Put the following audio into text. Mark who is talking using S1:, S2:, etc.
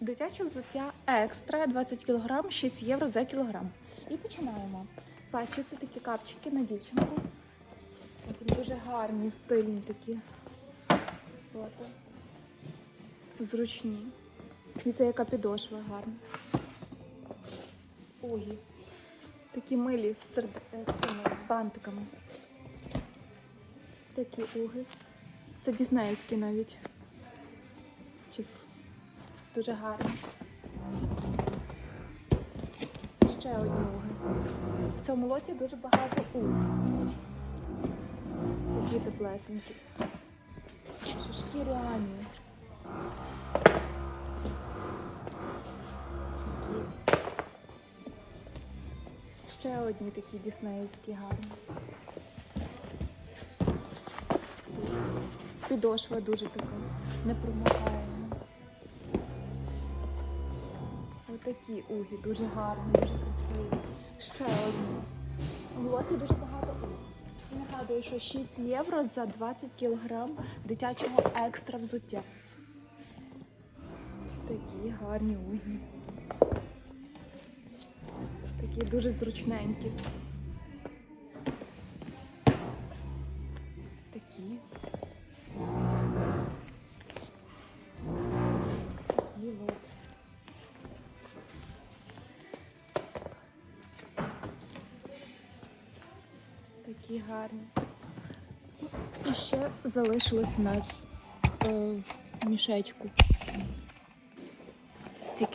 S1: Дитяче взуття екстра 20 кг, 6 євро за кілограм. І починаємо. Перші це такі капчики на дівчинку. Такі дуже гарні, стильні такі. От. Зручні. І це яка підошва гарна. Угі. Такі милі з, серде... е, з бантиками. Такі уги. Це діснеївські навіть. Чи дуже гарні. Ще одні уги. В цьому лоті дуже багато уг. Такі теплесенькі. Що шкіряні. Такі. Ще одні такі діснеївські гарні. Підошва дуже така непромокаєма. Отакі угі, дуже гарні, дуже красиві. Ще одні. В лоті дуже багато уг. Нагадую, що 6 євро за 20 кілограм дитячого екстра взуття. Такі гарні угі. Такі дуже зручненькі. Такі. Такі Такий гарний. І ще залишилось у нас е, в мішечку. Стільки